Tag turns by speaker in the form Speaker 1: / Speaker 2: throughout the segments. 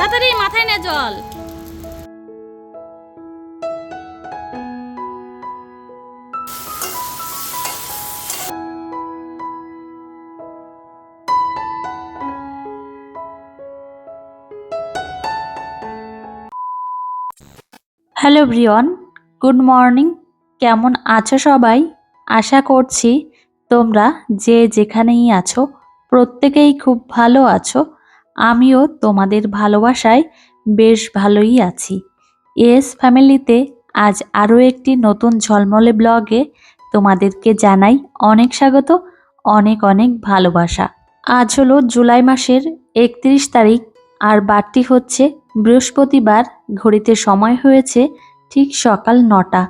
Speaker 1: তাড়াতাড়ি মাথায় নে জল।
Speaker 2: Hello Brian, good morning. কেমন আছো সবাই? আশা করছি তোমরা যে যেখানেই আছো, প্রত্যেকেই খুব ভালো আছো। আমিও তোমাদের ভালোবাসায় বেশ ভালোই আছি। এস ফ্যামিলিতে আজ আরও একটি নতুন ঝলমলে ব্লগে তোমাদেরকে জানাই অনেক স্বাগত, অনেক অনেক ভালোবাসা। আজ হলো জুলাই মাসের একত্রিশ তারিখ আর বারটি হচ্ছে বৃহস্পতিবার, ঘড়িতে সময় হয়েছে ঠিক সকাল নটা।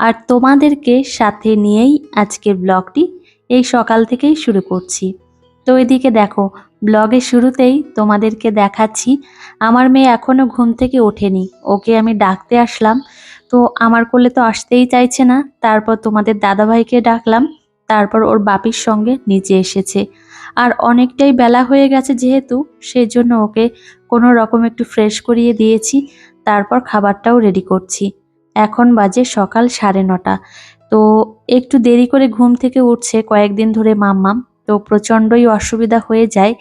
Speaker 2: আর তোমাদেরকে সাথে নিয়েই আজকের ব্লগটি এই সকাল থেকেই শুরু করছি। তো এদিকে দেখো ব্লগের শুরুতেই তোমাদেরকে দেখাচ্ছি, আমার মেয়ে এখনও ঘুম থেকে ওঠেনি, ওকে আমি ডাকতে আসলাম, তো আমার কোলে তো আসতেই চাইছে না, তারপর তোমাদের দাদাভাইকে ডাকলাম, তারপর ওর বাপির সঙ্গে নিচে এসেছে, আর অনেকটাই বেলা হয়ে গেছে যেহেতু সেই জন্য ওকে কোনো রকম একটু ফ্রেশ করিয়ে দিয়েছি, তারপর খাবারটাও রেডি করছি, এখন বাজে সকাল সাড়ে নটা, তো একটু দেরি করে ঘুম থেকে উঠছে কয়েকদিন ধরে মাম্মাম তো প্রচণ্ডই অসুবিধা হয়ে যায়।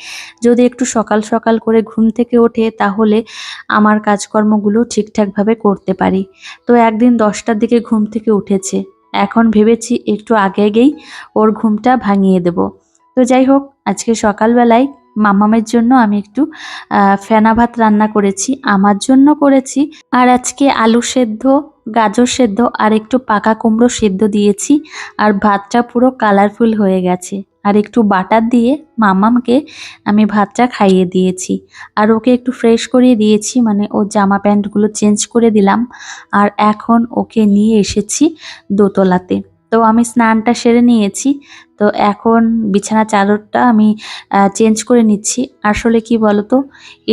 Speaker 2: যদি একটু সকাল সকাল করে ঘুম থেকে ওঠে, তাহলে আমার কাজকর্মগুলো ঠিকঠাকভাবে করতে পারি। তো একদিন দশটার দিকে ঘুম থেকে উঠেছে। এখন ভেবেছি একটু আগে আগেই ওর ঘুমটা ভাঙিয়ে দেব। তো যাই হোক, আজকে সকালবেলায় মামামের জন্য আমি একটু ফেনা ভাত রান্না করেছি, আমার জন্য করেছি। আর আজকে আলু সেদ্ধ, গাজর সেদ্ধ আর একটু পাকা কুমড়ো সেদ্ধ দিয়েছি। আর ভাতটা পুরো কালারফুল হয়ে গেছে। আর একটু বাটার দিয়ে মামামকে আমি ভাতটা খাইয়ে দিয়েছি। আর ওকে একটু ফ্রেশ করিয়ে দিয়েছি মানে ওর জামা প্যান্টগুলো চেঞ্জ করে দিলাম। আর এখন ওকে নিয়ে এসেছি দোতলাতে। তো আমি স্নানটা সেরে নিয়েছি। তো এখন বিছানা চাদরটা আমি চেঞ্জ করে নিচ্ছি। আসলে কি বলতো,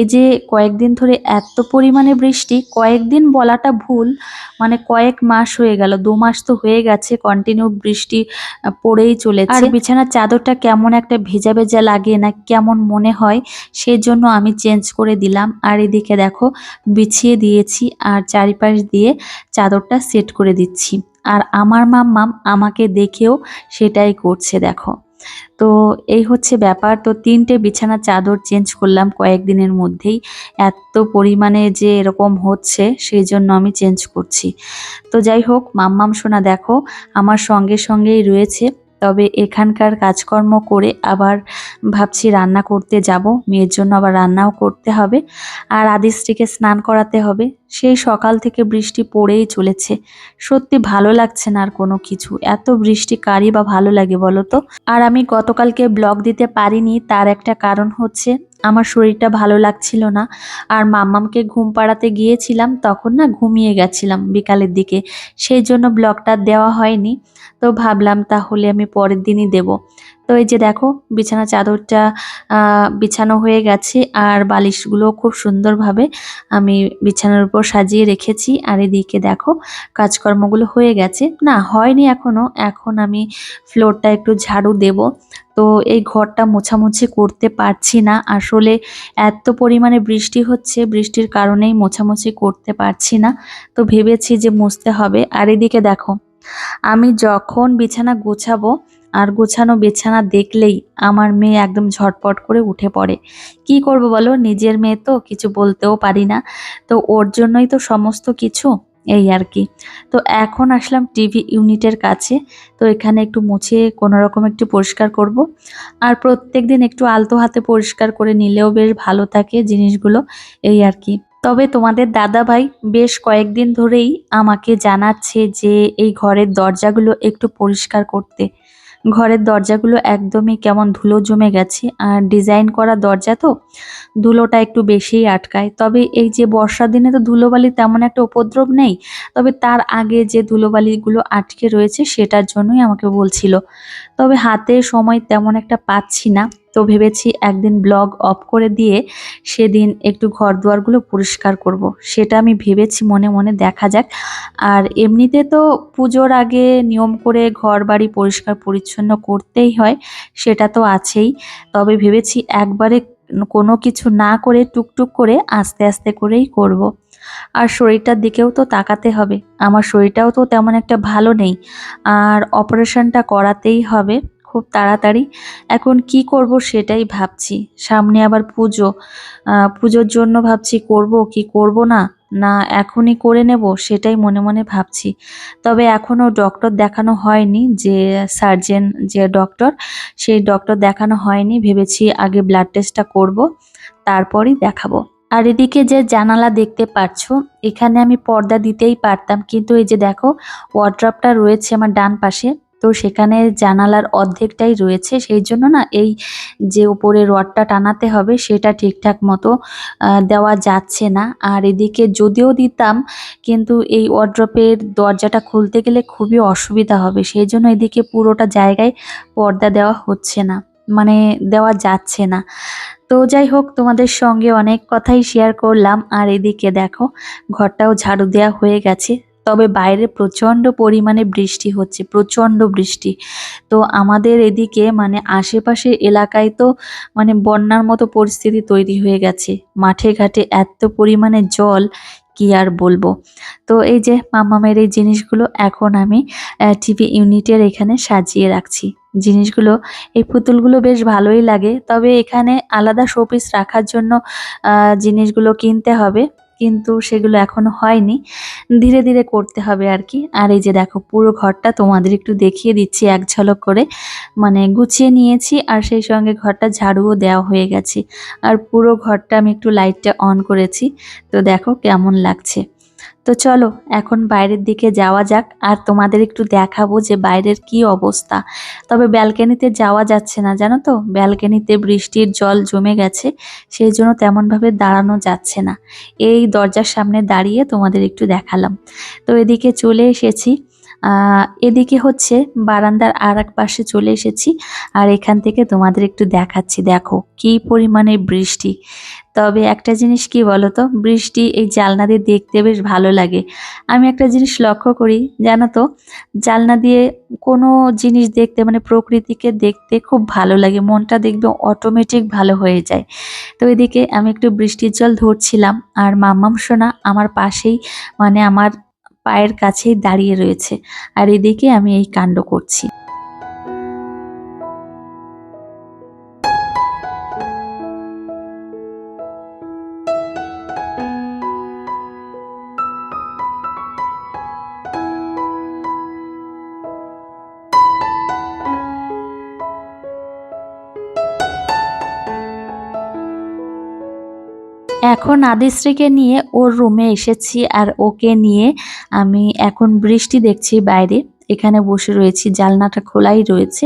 Speaker 2: এই যে কয়েকদিন ধরে এত পরিমাণে বৃষ্টি, কয়েকদিন বলাটা ভুল মানে কয়েক মাস হয়ে গেল, দু মাস তো হয়ে গেছে কন্টিনিউ বৃষ্টি পড়েই চলেছে। আর বিছানার চাদরটা কেমন একটা ভেজা ভেজা লাগে না, কেমন মনে হয় সেই জন্য আমি চেঞ্জ করে দিলাম। আর এদিকে দেখো, বিছিয়ে দিয়েছি, আর চারিপাশ দিয়ে চাদরটা সেট করে দিচ্ছি। আর আমার মাম্মাম আমাকে দেখেও সেটাই করছে, দেখো। তো এই হচ্ছে ব্যাপার। তো তিনটে বিছানার চাদর চেঞ্জ করলাম কয়েকদিনের মধ্যেই। এত পরিমাণে যে এরকম হচ্ছে সেই জন্য আমি চেঞ্জ করছি। তো যাই হোক, মাম্মাম সোনা, দেখো, আমার সঙ্গে সঙ্গেই রয়েছে। তবে এখানকার কাজকর্ম করে আবার ভাবছি রান্না করতে যাব। মেয়ের জন্য আবার রান্নাও করতে হবে। আর আদিশ্রীকে স্নান করাতে হবে। সেই সকাল থেকে বৃষ্টি পড়েই চলেছে। সত্যি ভালো লাগছে না আর কোনো কিছু। এত বৃষ্টি কারই বা ভালো লাগে বলো তো? আর আমি গতকালকে ব্লগ দিতে পারিনি, তার একটা কারণ হচ্ছে আমার শরীরটা ভালো লাগছিল না। আর মাম্মামকে ঘুম পাড়াতে গিয়েছিলাম, তখন না ঘুমিয়ে গেছিলাম বিকালের দিকে। সেই জন্য ব্লগটা দেওয়া হয়নি। তো ভাবলাম তাহলে আমি পরের দিনই দেব। তো এই যে দেখো, বিছানা চাদরটা বিছানো হয়ে গেছে আর বালিশগুলো খুব সুন্দরভাবে আমি বিছানার উপর সাজিয়ে রেখেছি। আর এদিকে দেখো, কাজকর্মগুলো হয়ে গেছে। না, হয়নি এখনও। এখন আমি ফ্লোরটা একটু ঝাড়ু দেব। তো এই ঘরটা মোছামুছি করতে পারছি না। আসলে এত পরিমাণে বৃষ্টি হচ্ছে, বৃষ্টির কারণেই মোছামুছি করতে পারছি না। তো ভেবেছি যে মুছতে হবে। আর এদিকে দেখো, আমি যখন বিছানা গোছাবো আর গোছানো বিছানা দেখলেই আমার মেয়ে একদম ঝটপট করে উঠে পড়ে। কি করব বলো? নিজের মেয়ে তো কিছু বলতেও পারি না। তো ওর জন্যই তো সমস্ত কিছু, এই আর কি। তো এখন আসলাম টিভি ইউনিটের কাছে। তো এখানে একটু মুছে কোনো রকম একটু পরিষ্কার করব। আর প্রত্যেক দিন একটু আলতো হাতে পরিষ্কার করে নিলেও বেশ ভালো থাকে জিনিসগুলো, এই আর কি। তবে তোমাদের দাদা ভাই বেশ কয়েকদিন ধরেই আমাকে জানাচ্ছে যে এই ঘরের দরজাগুলো একটু পরিষ্কার করতে। ঘরের দরজাগুলো একদমই কেমন ধুলো জমে গেছে। আর ডিজাইন করা দরজা তো ধুলোটা একটু বেশিই আটকায়। তবে এই যে বর্ষার দিনে তো ধুলোবালি তেমন একটা উপদ্রব নেই, তবে তার আগে যে ধুলোবালিগুলো আটকে রয়েছে সেটার জন্যই আমাকে বলছিল। তবে হাতে সময় তেমন একটা পাচ্ছি না। তো ভেবেছি একদিন ব্লগ অফ করে দিয়ে সেদিন একটু ঘর দুয়ারগুলো পরিষ্কার করব। সেটা আমি ভেবেছি মনে মনে দেখা যাক। আর এমনিতে তো পুজোর আগে নিয়ম করে ঘর বাড়ি পরিষ্কার পরিচ্ছন্ন করতেই হয়, সেটা তো আছেই। তবে ভেবেছি একবারে কোনো কিছু না করে টুকটুক করে আস্তে আস্তে করেই করব। আর শরীরটার দিকেও তো তাকাতে হবে। আমার শরীরটাও তো তেমন একটা ভালো নেই। আর অপারেশনটা করাতেই হবে। খুব তাড়াতাড়ি। এখন কি করব সেটাই ভাবছি। সামনে আবার পুজো। পুজোর জন্য ভাবছি, করব কি করব না? না, এখনই করে নেব সেটাই মনে মনে ভাবছি। তবে এখনও ডক্টর দেখানো হয়নি যে সার্জেন যে ডক্টর সেই ডক্টর দেখানো হয়নি। ভেবেছি আগে ব্লাড টেস্টটা করব, তারপরই দেখাবো। আর এদিকে যে জানালা দেখতে পাচ্ছ এখানে আমি পর্দা দিতেই পারতাম। কিন্তু এই যে দেখো ওয়ার্ড্রপটা রয়েছে আমার ডান পাশে। তো সেখানে জানালার অর্ধেকটাই রয়েছে। সেই জন্য না এই যে উপরে রডটা টানাতে হবে সেটা ঠিকঠাক মতো দেওয়া যাচ্ছে না। আর এদিকে যদিও দিতাম, কিন্তু এই ওয়ার্ড্রপের দরজাটা খুলতে গেলে খুবই অসুবিধা হবে। সেই জন্য এদিকে পুরোটা জায়গায় পর্দা দেওয়া হচ্ছে না মানে দেওয়া যাচ্ছে না। তো যাই হোক, তোমাদের সঙ্গে অনেক কথাই শেয়ার করলাম। আর এদিকে দেখো, ঘরটাও ঝাড়ু দেওয়া হয়ে গেছে। তবে বাইরে প্রচণ্ড পরিমাণে বৃষ্টি হচ্ছে, প্রচণ্ড বৃষ্টি। তো আমাদের এদিকে মানে আশেপাশে এলাকায় তো মানে বন্যার মতো পরিস্থিতি তৈরি হয়ে গেছে। মাঠে ঘাটে এত পরিমাণে জল, কি আর বলব? তো এই যে মামামের এই জিনিসগুলো এখন আমি টিভি ইউনিটের এখানে সাজিয়ে রাখছি। জিনিসগুলো, এই পুতুলগুলো বেশ ভালোই লাগে। তবে এখানে আলাদা শোপিস রাখার জন্য জিনিসগুলো কিনতে হবে। কিন্তু সেগুলো এখনও হয়নি। ধীরে ধীরে করতে হবে আর কি আর এই যে দেখো, পুরো ঘরটা তোমাদের একটু দেখিয়ে দিচ্ছি এক ঝলক করে। মানে গুছিয়ে নিয়েছি আর সেই সঙ্গে ঘরটা ঝাড়ুও দেওয়া হয়ে গেছে। আর পুরো ঘরটা আমি একটু লাইটটা অন করেছি। তো দেখো কেমন লাগছে। তো চলো, এখন বাইরের দিকে যাওয়া যাক আর তোমাদের একটু দেখাবো যে বাইরের কি অবস্থা। তবে ব্যালকানিতে যাওয়া যাচ্ছে না, জানো তো? ব্যালকানিতে বৃষ্টির জল জমে গেছে, সেই জন্য তেমনভাবে দাঁড়ানো যাচ্ছে না। এই দরজার সামনে দাঁড়িয়ে তোমাদের একটু দেখালাম। তো এদিকে চলে এসেছি। এদিকে হচ্ছে বারান্দার আর এক পাশে চলে এসেছি। আর এখান থেকে তোমাদের একটু দেখাচ্ছি। দেখো, কি পরিমাণে বৃষ্টি। তবে একটা জিনিস কি বলতো? বৃষ্টি এই জালনা দিয়ে দেখতে বেশ ভালো লাগে। আমি একটা জিনিস লক্ষ্য করি, জানো তো? জালনা দিয়ে কোনো জিনিস দেখতে মানে প্রকৃতিকে দেখতে খুব ভালো লাগে। মনটা দেখবে অটোমেটিক ভালো হয়ে যায়। তো এদিকে আমি একটু বৃষ্টির জল ধরছিলাম। আর মাম্মাম সোনা আমার পাশেই মানে আমার পায়ের কাছেই দাঁড়িয়ে রয়েছে। আর এদিকে আমি এই কাণ্ড করছি। এখন আদিশ্রীকে নিয়ে ওর রুমে এসেছি আর ওকে নিয়ে আমি এখন বৃষ্টি দেখছি বাইরে। এখানে বসে রয়েছি জালনাটা খোলাই রয়েছে।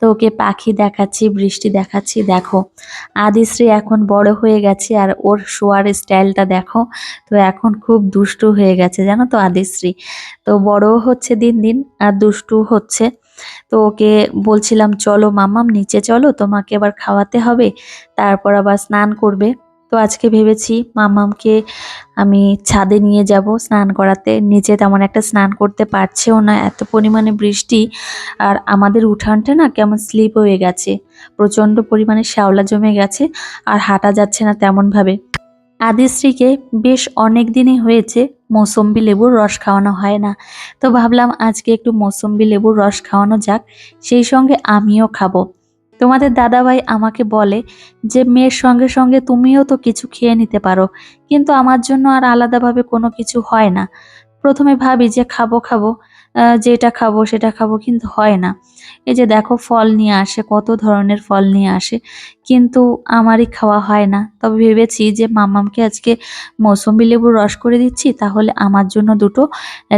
Speaker 2: তো ওকে পাখি দেখাচ্ছি, বৃষ্টি দেখাচ্ছি, দেখো। আদিশ্রী এখন বড় হয়ে গেছে আর ওর শোয়ার স্টাইলটা দেখো। তো এখন খুব দুষ্টু হয়ে গেছে, জানো তো আদিশ্রী। তো বড়ও হচ্ছে দিন দিন আর দুষ্টু হচ্ছে। তো ওকে বলছিলাম, চলো মামাম, নিচে চলো, তোমাকে আবার খাওয়াতে হবে। তারপর আবার স্নান করবে। তো আজকে ভেবেছি মামামকে আমি ছাদে নিয়ে যাব স্নান করাতে। নিচে তেমন একটা স্নান করতে পারছেও না, এত পরিমাণে বৃষ্টি। আর আমাদের উঠানটা না কেমন স্লিপ হয়ে গেছে, প্রচণ্ড পরিমাণে শ্যাওলা জমে গেছে আর হাঁটা যাচ্ছে না তেমনভাবে। আদিশ্রীকে বেশ অনেক দিনই হয়েছে মৌসম্বি লেবুর রস খাওয়ানো হয় না। তো ভাবলাম আজকে একটু মৌসম্বি লেবুর রস খাওয়ানো যাক, সেই সঙ্গে আমিও খাব। তোমাদের দাদাভাই আমাকে বলে যে, মেয়ের সঙ্গে সঙ্গে তুমিও তো কিছু খেয়ে নিতে পারো, কিন্তু আমার জন্য আর আলাদাভাবে কোনো কিছু হয় না। প্রথমে ভাবি যে, খাব খাব যেটা খাব, সেটা খাব, কিন্তু হয় না। এই যে দেখো, ফল নিয়ে আসে, কত ধরনের ফল নিয়ে আসে, কিন্তু আমারই খাওয়া হয় না। তবে ভেবেছি যে, মামামকে আজকে মৌসম্বি লেবুর রস করে দিচ্ছি, তাহলে আমার জন্য দুটো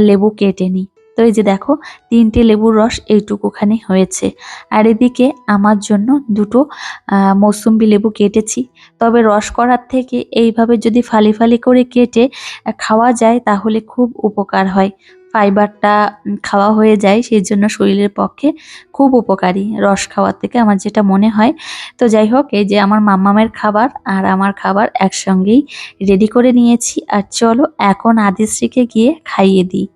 Speaker 2: লেবু কেটে নিই। তো এই যে দেখো, তিনটে লেবুর রস এইটুকুখানি হয়েছে। আর এদিকে আমার জন্য দুটো মৌসুম্বি লেবু কেটেছি। তবে রস করার থেকে এইভাবে যদি ফালি ফালি করে কেটে খাওয়া যায়, তাহলে খুব উপকার হয়। ফাইবারটা খাওয়া হয়ে যায়, সেই জন্য শরীরের পক্ষে খুব উপকারী রস খাওয়ার থেকে আমার যেটা মনে হয়। তো যাই হোক, এই যে আমার মাম্মামের খাবার আর আমার খাবার একসঙ্গেই রেডি করে নিয়েছি। আর চলো, এখন আদিশ্রীকে গিয়ে খাইয়ে দিই।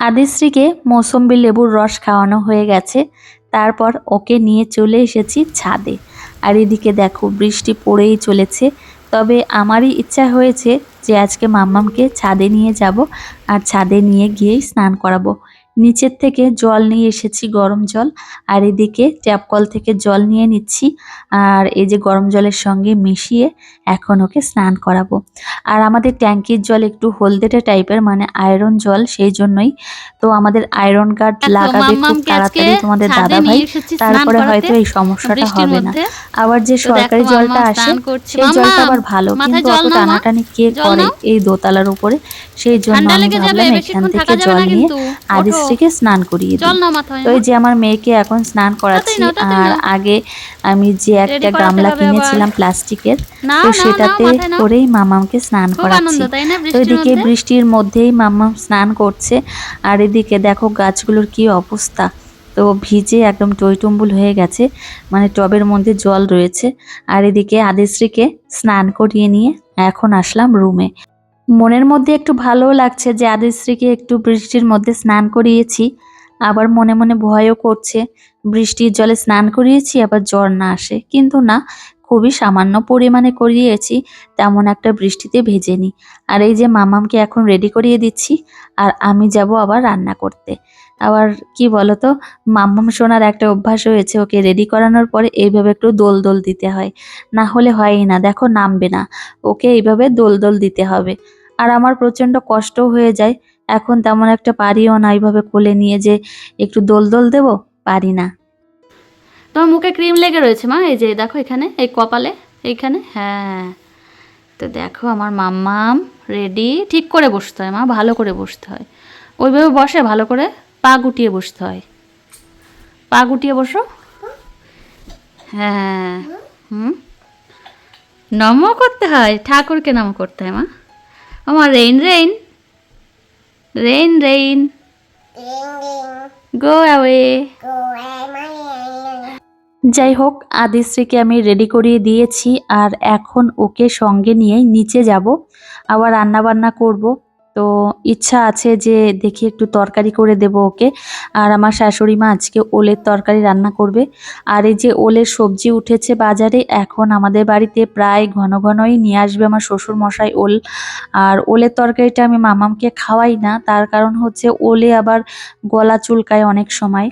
Speaker 2: আদিশ্রীকে মৌসম্বি লেবুর রস খাওয়ানো হয়ে গেছে। তারপর ওকে নিয়ে চলে এসেছি ছাদে। আর এদিকে দেখো, বৃষ্টি পড়েই চলেছে। তবে আমারই ইচ্ছা হয়েছে যে আজকে মাম্মামকে ছাদে নিয়ে যাব আর ছাদে নিয়ে গিয়েই স্নান করাবো। নিচের থেকে জল নিয়ে এসেছি গরম জল আর এদিকে ট্যাপ কল থেকে জল নিয়ে নিচ্ছি আর এই যে গরম জলের সঙ্গে মিশিয়ে এখন ওকে স্নান করাবো। আর আমাদের ট্যাঙ্কির জল একটু হলদেটে টাইপের মানে আয়রন জল সেই জন্যই তো আমাদের আয়রন গার্ড লাগাবে খুব তাড়াতাড়ি তোমাদের দাদা ভাই তারপরে হয়তো এই সমস্যাটা হবে না। আবার যে সরকারি জলটা আসে সেই জলটা আবার ভালো কিন্তু অত টানাটানি কে করে এই দোতলার উপরে? সেই জন্য আমি ভাবলাম এখান থেকে জল নিয়ে
Speaker 1: কিন্তু
Speaker 2: আদিশ্রীকে স্নান করিয়ে দিই। তো যে আমার মেয়েকে এখন স্নান করাচ্ছি। আর আগে আমি যে একটা গামলা কিনেছিলাম প্লাস্টিকের তো সেটাতে। করেই মামামকে স্নান করাচ্ছি। তো এদিকে বৃষ্টির মধ্যেই মাম্মাম স্নান করছে। আর এদিকে দেখো গাছগুলোর কি অবস্থা। তো ভিজে একদম টইটুম্বুল হয়ে গেছে। মানে টবের মধ্যে জল রয়েছে। আর এদিকে আদিশ্রীকে স্নান করিয়ে নিয়ে এখন আসলাম রুমে। মনের মধ্যে একটু ভালোও লাগছে যে আদিশ্রীকে একটু বৃষ্টির মধ্যে স্নান করিয়েছি। আবার মনে মনে ভয়ও করছে, বৃষ্টির জলে স্নান করিয়েছি, আবার জ্বর না আসে। কিন্তু না, খুবই সামান্য পরিমাণে করিয়েছি, তেমন একটা বৃষ্টিতে ভেজে ভেজেনি। আর এই যে মামামকে এখন রেডি করিয়ে দিচ্ছি, আর আমি যাব আবার রান্না করতে। আবার কি বলতো মাম্মাম সোনার একটা অভ্যাস হয়েছে, ওকে রেডি করানোর পরে এইভাবে একটু দোল দোল দিতে হয়। না হলে হয়ই না, দেখো নামবে না। ওকে এইভাবে দোল দোল দিতে হবে। আর আমার প্রচণ্ড কষ্ট হয়ে যায়। এখন তেমন একটা পারিও না এইভাবে কোলে নিয়ে যে একটু দোল দোল দেবো, পারি না।
Speaker 1: তোমার মুখে ক্রিম লেগে রয়েছে মা? এই যে দেখো এখানে, এই কপালে, এইখানে হ্যাঁ। তো দেখো আমার মাম্মাম রেডি ঠিক করে বসতে হয় মা, ভালো করে বসতে হয়। ওইভাবে বসে, ভালো করে পা গুটিয়ে বসতে হয়। পা গুটিয়ে বসো। হ্যাঁ। হুম। নম করতে হয়, ঠাকুরকে নম করতে হয় মা। আমার rain rain rain rain go away
Speaker 2: যাই হোক আদিশ্রীকে আমি রেডি করিয়ে দিয়েছি আর এখন ওকে সঙ্গে নিয়েই নিচে যাব। আবার রান্না বান্না করব। তো ইচ্ছা আছে যে দেখি একটু তরকারি করে দেব ওকে। আর আমার শাশুড়ি মা আজকে ওলের তরকারি রান্না করবে। আর এই যে ওলের সবজি উঠেছে বাজারে, এখন আমাদের বাড়িতে প্রায় ঘন ঘনই নিয়ে আসবে আমার শ্বশুর মশাই ওল। আর ওলের তরকারিটা আমি মামামকে খাওয়াই না, তার কারণ হচ্ছে ওলে আবার গলা চুলকায় অনেক সময়।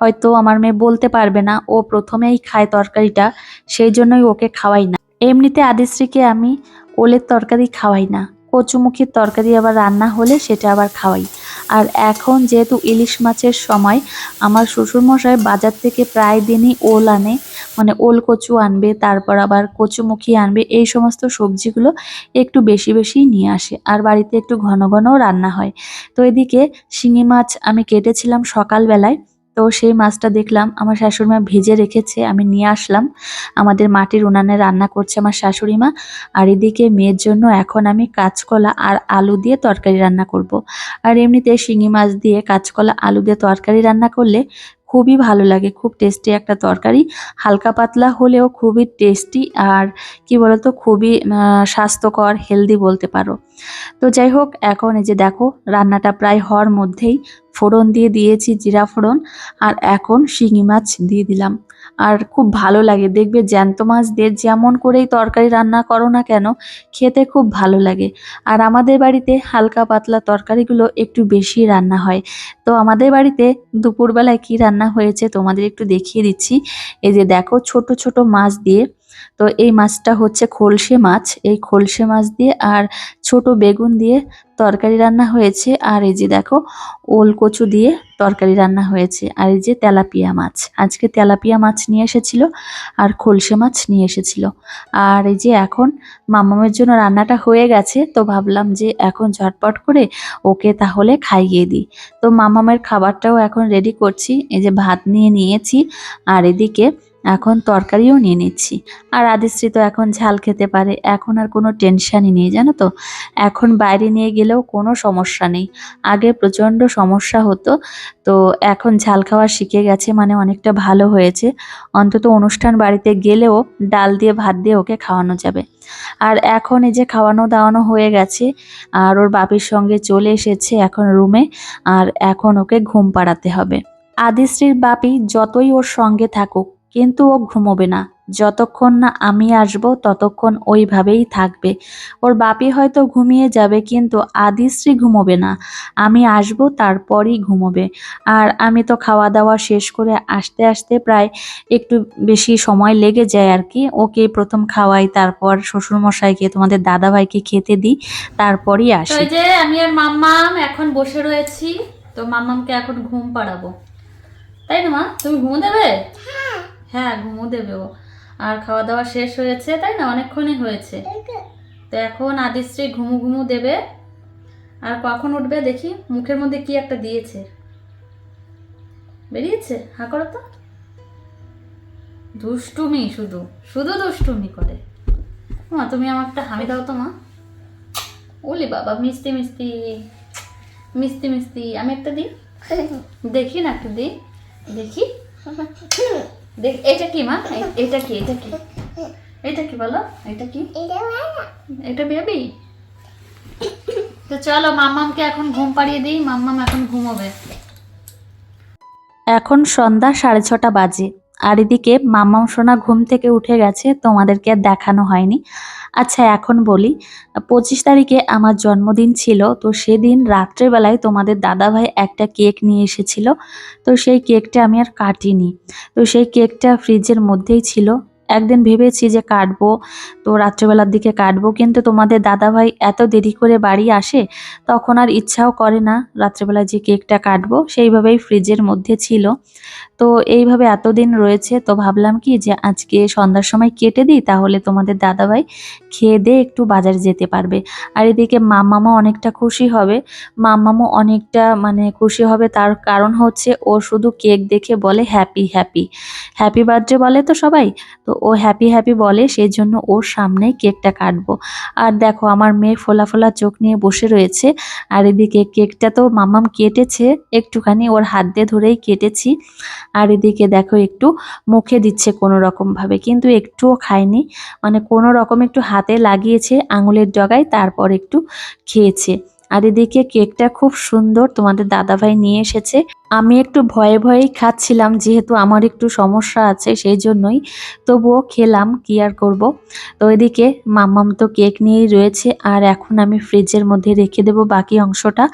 Speaker 2: হয়তো আমার মেয়ে বলতে পারবে না, ও প্রথমেই খায় তরকারিটা, সেই জন্যই ওকে খাওয়াই না। এমনিতে আদিশ্রীকে আমি ওলের তরকারি খাওয়াই না। কচুমুখির তরকারি আবার রান্না হলে সেটা আবার খাওয়াই। আর এখন যেহেতু ইলিশ মাছের সময়, আমার শ্বশুরমশাই বাজার থেকে প্রায় দিনই ওল আনে। মানে ওল কচু আনবে, তারপর আবার কচুমুখী আনবে, এই সমস্ত সবজিগুলো একটু বেশি বেশি নিয়ে আসে। আর বাড়িতে একটু ঘন ঘনও রান্না হয়। তো এদিকে শিঙি মাছ আমি কেটেছিলাম সকালবেলায়। তো সেই মাছটা দেখলাম, আমার শাশুড়ি মা ভেজে রেখেছে, আমি নিয়ে আসলাম। আমাদের মাটির উনানে রান্না করছে আমার শাশুড়ি মা। আর এদিকে মেয়ের জন্য এখন আমি কাঁচকলা আর আলু দিয়ে তরকারি রান্না করব। আর এমনিতে শিঙি মাছ দিয়ে কাঁচকলা, আলু দিয়ে তরকারি রান্না করলে খুবই ভালো লাগে, খুব টেস্টি একটা তরকারি। হালকা পাতলা হলেও খুবই টেস্টি আর কি বলতো, খুবই স্বাস্থ্যকর, হেলদি বলতে পারো। তো যাই হোক, এখন এই যে দেখো, রান্নাটা প্রায় হওয়ার মধ্যেই ফোড়ন দিয়ে দিয়েছি, জিরা ফোড়ন, আর এখন শিঙি মাছ দিয়ে দিলাম। আর খুব ভালো লাগে, দেখবে জ্যান্ত মাছ দিয়ে যেমন করেই তরকারি রান্না করো না কেন, খেতে খুব ভালো লাগে। আর আমাদের বাড়িতে হালকা পাতলা তরকারিগুলো একটু বেশি রান্না হয়। তো আমাদের বাড়িতে দুপুরবেলায় কি রান্না হয়েছে তোমাদের একটু দেখিয়ে দিচ্ছি। এই যে দেখো, ছোট ছোট মাছ দিয়ে তো এই মাছটা হচ্ছে খোলসে মাছ। এই খোলসে মাছ দিয়ে আর ছোট বেগুন দিয়ে তরকারি রান্না হয়েছে। আর এই যে দেখো, ওল কচু দিয়ে তরকারি রান্না হয়েছে। আর এই যে তেলাপিয়া মাছ। আজকে তেলাপিয়া মাছ নিয়ে এসেছিল আর খোলসে মাছ নিয়ে এসেছিল। আর এই যে এখন মামামের জন্য রান্নাটা হয়ে গেছে, তো ভাবলাম যে এখন ঝটপট করে ওকে তাহলে খাইয়ে দিই। তো মামামের খাবারটাও এখন রেডি করছি। এই যে ভাত নিয়ে নিয়েছি। আর এদিকে এখন তরকারিও নিয়ে নিচ্ছি। আর আদিশ্রী তো এখন ঝাল খেতে পারে, এখন আর কোনো টেনশানই নেই, জানো তো? এখন বাইরে নিয়ে গেলেও কোনো সমস্যা নেই। আগে প্রচণ্ড সমস্যা হতো, তো এখন ঝাল খাওয়া শিখে গেছে মানে অনেকটা ভালো হয়েছে। অন্তত অনুষ্ঠান বাড়িতে গেলেও ডাল দিয়ে ভাত দিয়ে ওকে খাওয়ানো যাবে। আর এখন এই যে খাওয়ানো দাওয়ানো হয়ে গেছে, আর ওর বাপির সঙ্গে চলে এসেছে এখন রুমে, আর এখন ওকে ঘুম পাড়াতে হবে। আদিশ্রীর বাপি যতই ওর সঙ্গে থাকুক কিন্তু ও ঘুমোবে না। যতক্ষণ না আমি আসব ততক্ষণ ওইভাবেই থাকবে। ওর বাপি হয়তো ঘুমিয়ে যাবে কিন্তু আদিশ্রী ঘুমোবে না। আমি আসব তারপরই ঘুমোবে। আর আমি তো খাওয়া দাওয়া শেষ করে আসতে আসতে প্রায় একটু বেশি সময় লেগে যায় আর কি। ওকে প্রথম খাওয়াই তারপর শ্বশুরমশাইকে তোমাদের দাদাভাইকে খেতে দিই তারপরই আসি।
Speaker 1: যে আমি আর মাম্মাম এখন বসে রয়েছি তো মাম্মামকে এখন ঘুম পাড়াবো। তাই না মা? তুমি ঘুমো দেবে? হ্যাঁ। ঘুমো দেবে। ও আর খাওয়া দাওয়া শেষ হয়েছে, তাই না? অনেকক্ষণই হয়েছে। তো এখন আদিশ্রী ঘুমু ঘুমু দেবে। আর কখন উঠবে দেখি? মুখের মধ্যে কি একটা দিয়েছে। বেরিয়েছে? হা করো তো। দুষ্টুমি শুধু। শুধু দুষ্টুমি করে। মা, তুমি আমার একটা হামি দাও তো, মা। ওলি বাবা, মিষ্টি মিষ্টি। মিষ্টি মিষ্টি। আমি একটা দিই? দেখি না একটু দিই। দেখি। দেখ এটা কি মা? এটা কি এটা কি? এটা কি বলো? এটা কি? এটা বেবি? তো চলো মাম্মামকে এখন ঘুম পাড়িয়ে দিই মাম্মাম এখন ঘুমোবে।
Speaker 2: এখন সন্ধ্যা সাড়ে ছটা বাজে। আর এদিকে মাম্মাম সোনা ঘুম থেকে উঠে গেছে তোমাদেরকে আর দেখানো হয়নি। আচ্ছা এখন বলি। পঁচিশ তারিখে আমার জন্মদিন ছিল, তো সেদিন রাত্রেবেলায় তোমাদের দাদাভাই একটা কেক নিয়ে এসেছিল। তো সেই কেকটা আমি আর কাটিনি। তো সেই কেকটা ফ্রিজের মধ্যেই ছিল। একদিন ভেবেছি যে কাটবো, তো রাত্রেবেলার দিকে কাটবো, কিন্তু তোমাদের দাদাভাই এত দেরি করে বাড়ি আসে, তখন আর ইচ্ছাও করে না রাত্রেবেলা যে কেকটা কাটবো, সেইভাবেই ফ্রিজের মধ্যে ছিল। তো এইভাবে এতদিন রয়েছে, তো ভাবলাম কি যে আজকে সন্ধ্যার সময় কেটে দিই, তাহলে তোমাদের দাদাভাই খেয়ে দিয়ে একটু বাজারে যেতে পারবে। আর এদিকে মাম্মামও অনেকটা খুশি হবে, মাম্মামও অনেকটা মানে খুশি হবে, তার কারণ হচ্ছে ও শুধু কেক দেখে বলে হ্যাপি হ্যাপি হ্যাপি বার্থডে বলে তো সবাই, তো ও হ্যাপি হ্যাপি বলে সেই জন্য ওর সামনেই কেকটা কাটবো। আর দেখো, আমার মেয়ে ফোলা ফোলা চোখ নিয়ে বসে রয়েছে, আর এদিকে কেকটা তো মামাম কেটেছে, একটুখানি ওর হাত দিয়ে ধরেই কেটেছি। আর এদিকে দেখো, একটু মুখে দিচ্ছে কোনো রকম ভাবে কিন্তু একটুও খায়নি। মানে কোনো রকম একটু হাতে লাগিয়েছে আঙুলের ডগায় তারপর একটু খেয়েছে। আর এদিকে কেকটা খুব সুন্দর তোমাদের দাদাভাই নিয়ে এসেছে। আমি একটু ভয়ে ভয়েই খাচ্ছিলাম, যেহেতু আমার একটু সমস্যা আছে সেই জন্যই। তবুও খেলাম, কি আর করব? তো এদিকে মাম্মাম তো কেক নিয়েই রয়েছে, আর এখন আমি ফ্রিজের মধ্যে রেখে দেব বাকি অংশটা।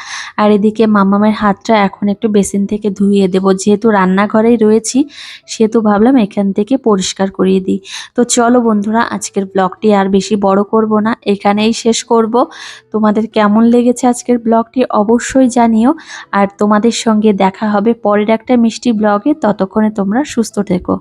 Speaker 2: আর এদিকে মাম্মামের হাতটা এখন একটু বেসিন থেকে ধুইয়ে দেব, যেহেতু রান্নাঘরেই রয়েছি, সেহেতু ভাবলাম এখান থেকে পরিষ্কার করিয়ে দিই। তো চলো বন্ধুরা, আজকের ব্লগটি আর বেশি বড় করব না, এখানেই শেষ করব। তোমাদের কেমন লেগেছে আজকের ব্লগটি অবশ্যই জানিও, আর তোমাদের সঙ্গে দেখা হবে পরের একটা মিষ্টি ব্লগে। ততক্ষণে তোমরা সুস্থ থেকো।